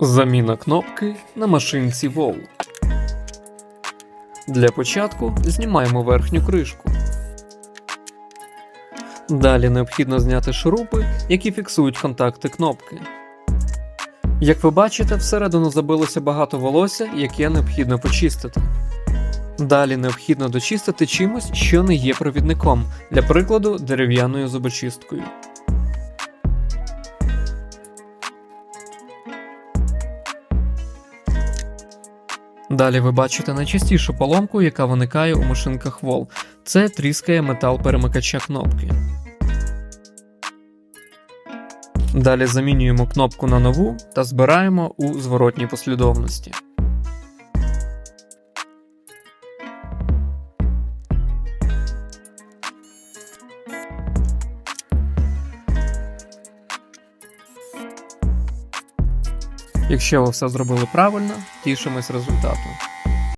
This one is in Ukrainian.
Заміна кнопки на машинці Вол. Для початку знімаємо верхню кришку. Далі необхідно зняти шурупи, які фіксують контакти кнопки. Як ви бачите, всередину забилося багато волосся, яке необхідно почистити. Далі необхідно дочистити чимось, що не є провідником, для прикладу, дерев'яною зубочисткою. Далі ви бачите найчастішу поломку, яка виникає у машинках Вол. Це тріскає метал перемикача кнопки. Далі замінюємо кнопку на нову та збираємо у зворотній послідовності. Якщо ви все зробили правильно, тішимось результатом.